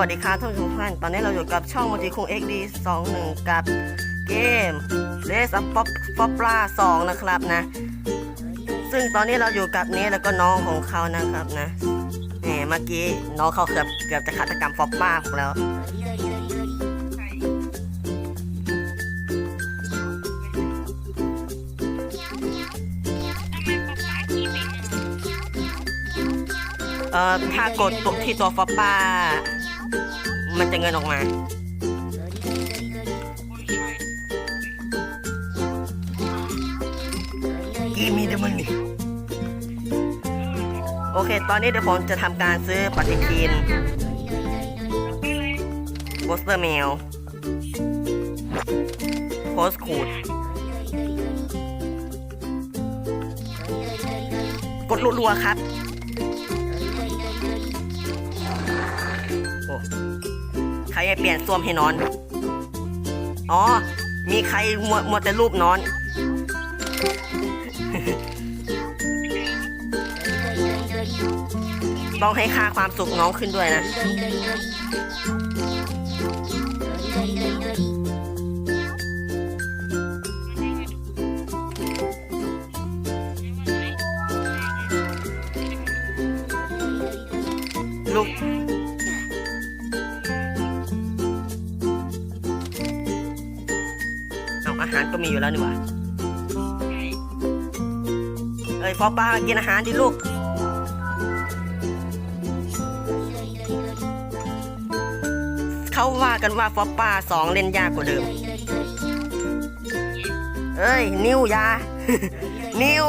วัสดีครับท่านผู้ชมท่าน ตอนนี้เราอยู่กับช่องมัลติคุง XD 21กับเกม Race of Pop Popla 2นะครับนะ ซึ่งตอนนี้เราอยู่กับเนสแล้วก็น้องของเขานะครับนะแหมเมื่อกี้น้องเขาเกือบเกือบจะฆาตกรรมฟอปป้าผมแล้วเอ่อถ้ากดตัวที่ตัวฟอปป้า มันจะเงินออกมากีมีเดมันนี่โอเค ตอนนี้เดี๋ยวผมจะทำการซื้อปฏิทินโปสเตอร์เมลโพสคูดกดรัวๆครับ จะเปลี่ยนส้วมให้นอน อ๋อ มีใครมัวมัวแต่รูปนอน ต้องให้ค่าความสุขน้องขึ้นด้วยนะ ลูก ก็มีอยู่แล้วนี่หว่าเอ้ยฟอป้ากินอาหารดิลูกเขาว่ากันว่าฟอปป้าสองเล่นยากกว่าเดิม เอ้ย นิ้วยา นิ้ว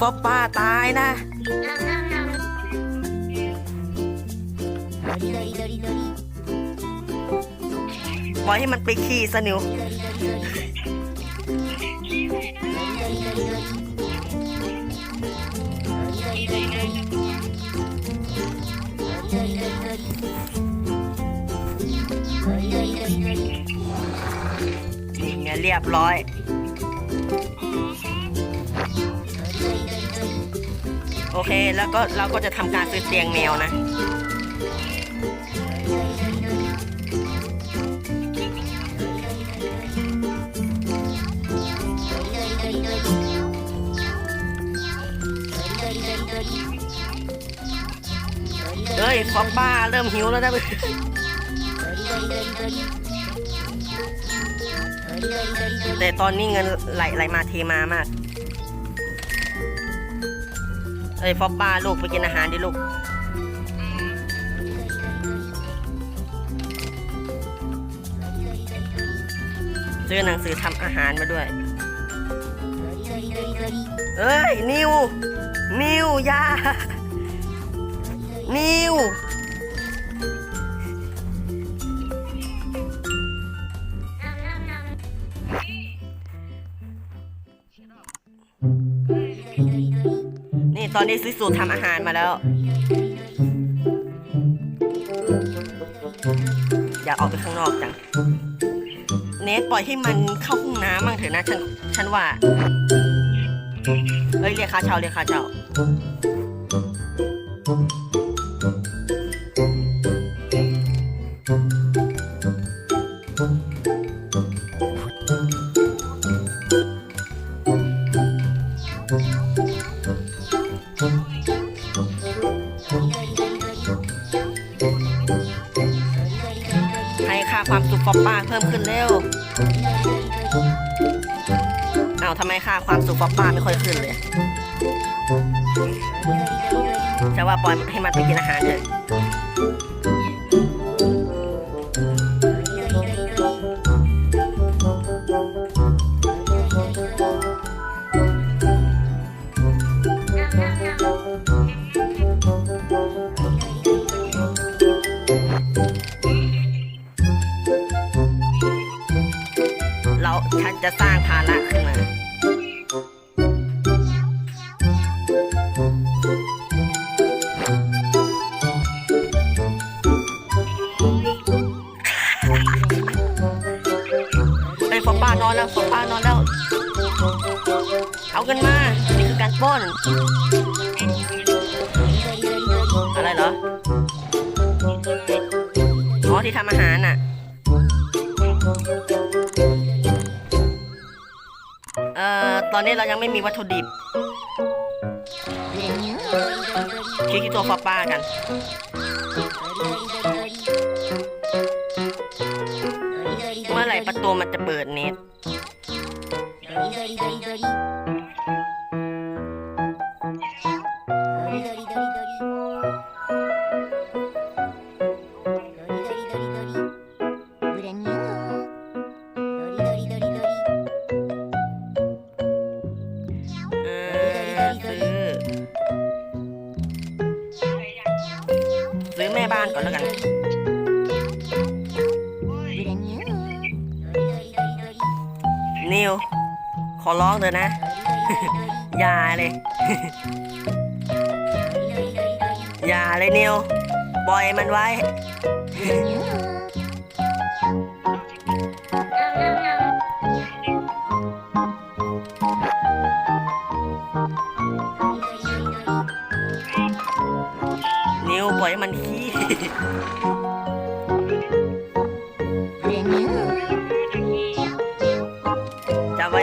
ฟอปป้าตายนะ ปล่อยให้มันไปขี้ซะนิวนี่ไงเรียบร้อยโอเค แล้วก็เราก็จะทำการซื้อเตียงแมวนะ ฟอปป้าเริ่มหิวแล้วนะแต่ตอนนี้เงินไหลไหลมาเทมามากเอ้ยฟอปป้าลูกไปกินอาหารดิลูกซื้อหนังสือทำอาหารมาด้วย เอ้ย นิว นิวยา นิวนี่ตอนนี้ซื้อสูตรทำอาหารมาแล้ว อยากออกไปข้างนอกจัง เนทปล่อยให้มันเข้าห้องน้ำมั่งเถอะนะฉันฉันว่า เฮ้ยเรียกค่าเช่าเรียกค่าเช่าให้ ป๊อปป้าเพิ่มขึ้นเร็วเอาทำไมค่าความสุขฟอปป้าไม่ค่อยขึ้นเลยจะว่าปล่อยให้มันไปกินอาหารเถอะ แล้วฟอป้านอนแล้ว เอากันมา นี่คือการป้น อะไรเหรอ อ๋อที่ทำอาหารน่ะ เอ่อ ตอนนี้เรายังไม่มีวัตถุดิบคลิกที่ตัวฟ้าป้ากัน ประตูมันจะเปิดเน็ต อะนะ อย่าเลย อย่าเลยนิวปล่อยมันไว้ นิวปล่อยให้มันขี้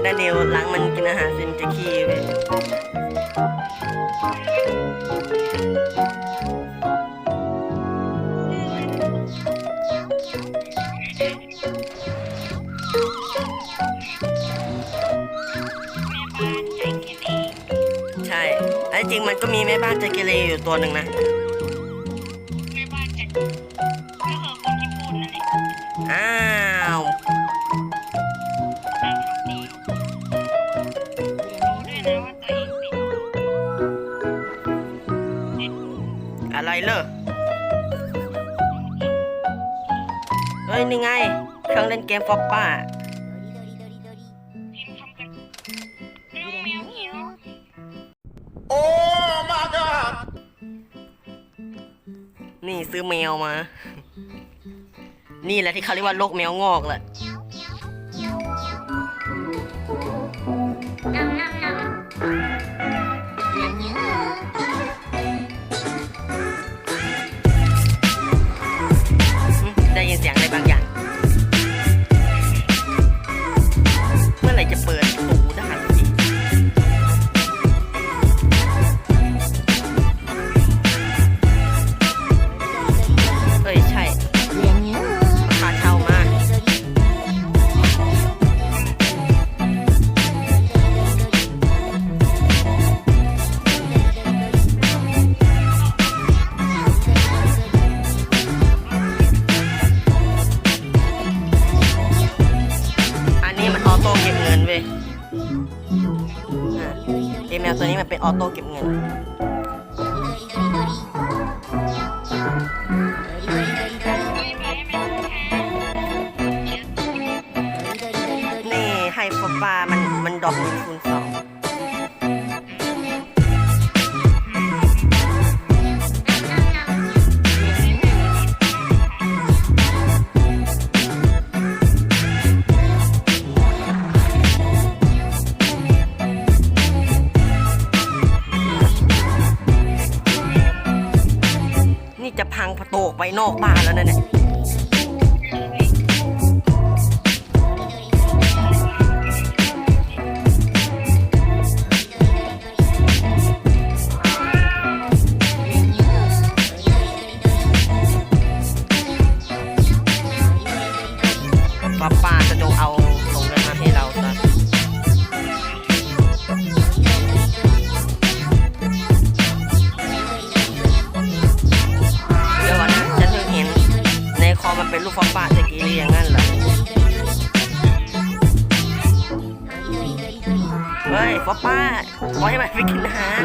ไว้นะนิวหลังมันกินอาหารเสร็จจะขี้เว้ยใช่ ไอันจริงมันก็มีแม่บ้านใจเกเรอยู่ตัวหนึ่งนะ เฮ้ยนี่ไง เครื่องเล่นเกมฟอปป้าโอ้มพ์คำกันแมวแมวเหี่ยวนี่ซื้อแมวมา นี่แหละที่เขาเรียกว่าโรคแมวงอกแหละ เก็บเงินเว้ยอะเอเมลตัวนี้มันเป็นออโต้เก็บเงิน พังประตูออกไปนอกบ้านแล้วนะเนี่ย เป็นลูกฟ้าป้าจะกีรีอย่างนั้นเหรอเฮ้ยฟ้าป้าขอให้มันไปกินอาหาร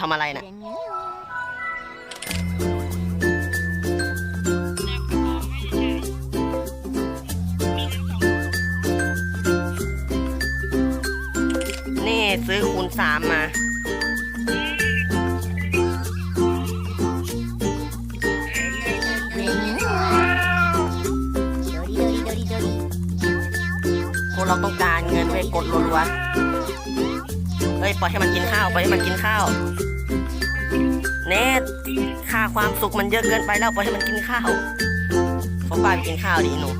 ทำอะไรนะ่ะนี่ซื้อคูณสามมาเราต้องการเงินไว้กดรัวๆเฮ้ย ปล่อยให้มันกินข้าว ปล่อยให้มันกินข้าว ความสุขมันเยอะเกินไปแล้วปล่อยให้มันกินข้าวฟอป้าไปกินข้าวดิหนู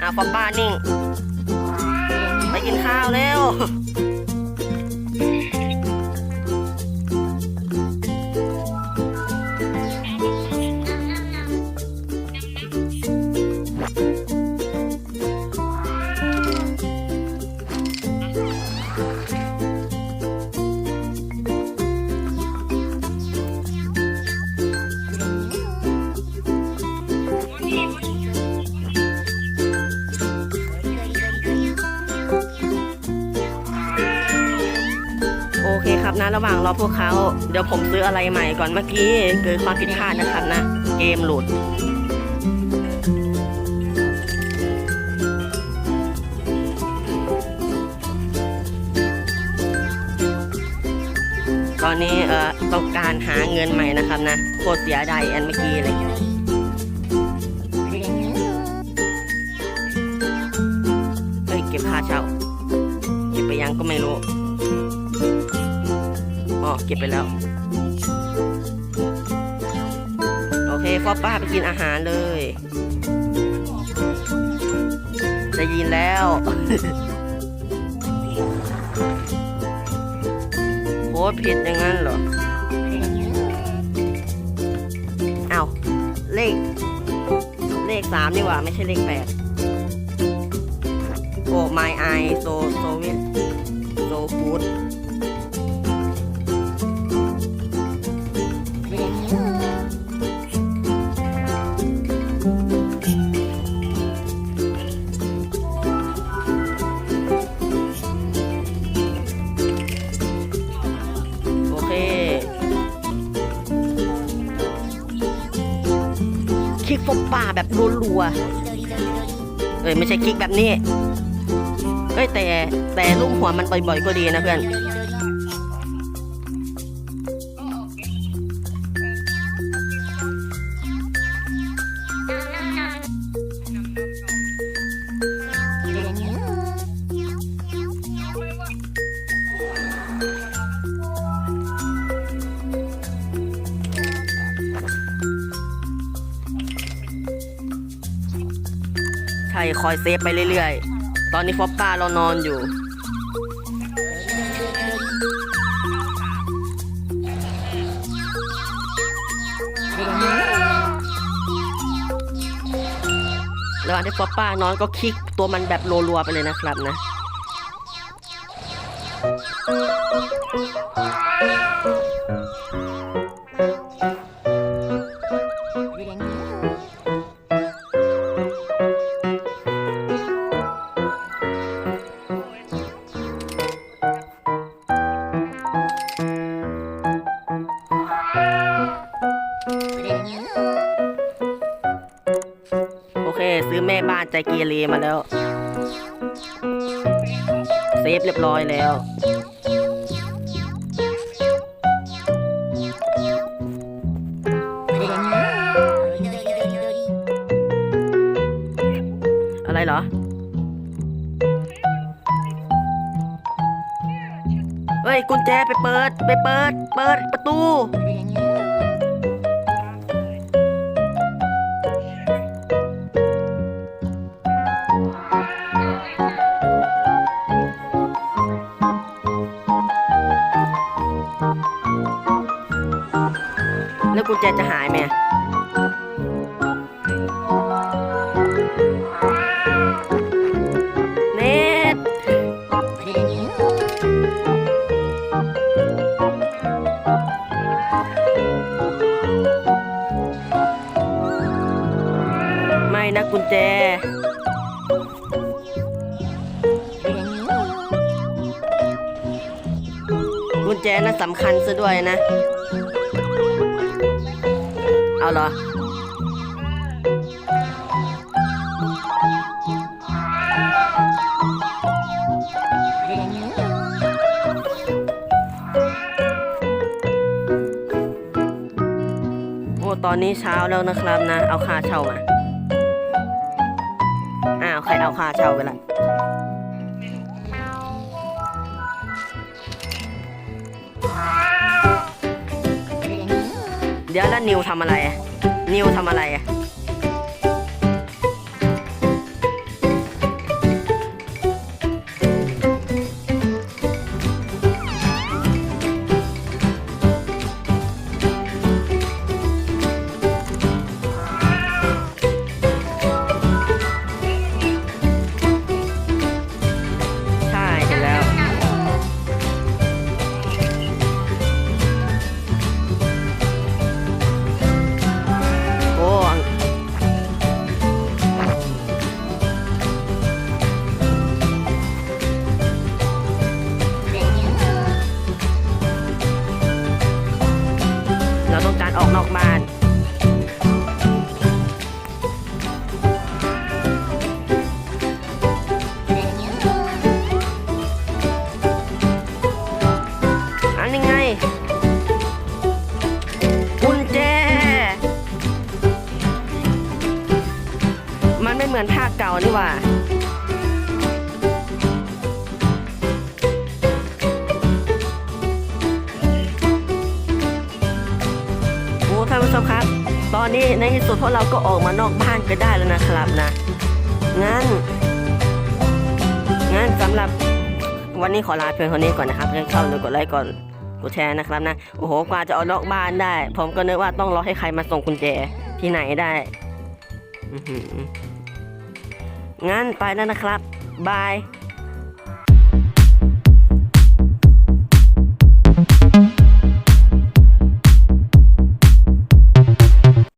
อะฟอป้านิ่ง ไปกินข้าวเร็ว โอเคครับนะ ระหว่างรอพวกเขาเดี๋ยวผมซื้ออะไรใหม่ก่อนเมื่อกี้เกิดความผิดพลาดนะครับนะ เกมหลุดตอนนี้เอ่อต้องการหาเงินใหม่นะครับนะโคตรเสียดายแอนเมื่อกี้เลยเฮ้ยเก็บค่าเช่าเก็บไปยังก็ไม่รู้ อ๋อเก็บไปแล้ว โอเคพ่อป้าไปกินอาหารเลย ได้ยินแล้วโคตรผิดอย่างนั้นเหรอเอาวเลข เลขสามนี่หว่า ไม่ใช่เลขแปดโอ้ my eye so so win แบบรัวๆเอ้ยไม่ใช่คลิกแบบนี้เอ้ยแต่แต่ลูกหัวมันบ่อยๆก็ดีนะเพื่อน คอยเซฟไปเรื่อยๆ ตอนนี้ฟอปป้าเรานอนอยู่ ระหว่างที่ฟอปป้านอนก็คลิกตัวมันแบบรัวๆไปเลยนะครับนะ ใจเกียรีมาแล้ว เซฟเรียบร้อยแล้วอะไรเหรอ เฮ้ย กุญแจไปเปิด ไปเปิด เปิดประตู แล้วกุญแจจะหายไหมเน็ตไม่นะกุญแจเแจนั้นสำคัญซะด้วยนะ เอาเหรอ โอ้ตอนนี้เช้าแล้วนะครับนะ เอาค่าเช่ามา อ้าว ใครเอาค่าเช่าไปละ เดี๋ยวแล้วนิวทำอะไรอะนิวทำอะไร นอกบ้าน ชมครับ ตอนนี้ในที่สุดพวกเราก็ออกมานอกบ้านก็ได้แล้วนะครับนะ งั้น งั้นสำหรับวันนี้ขอลาเพียงเท่านี้ก่อนนะครับเพื่อนเข้าดูกดไลค์ก่อนกดแชร์นะครับนะ โอ้โห กว่าจะออกนอกบ้านได้ ผมก็นึกว่าต้องรอให้ใครมาส่งกุญแจที่ไหนได้ งั้นไปแล้วนะครับ บาย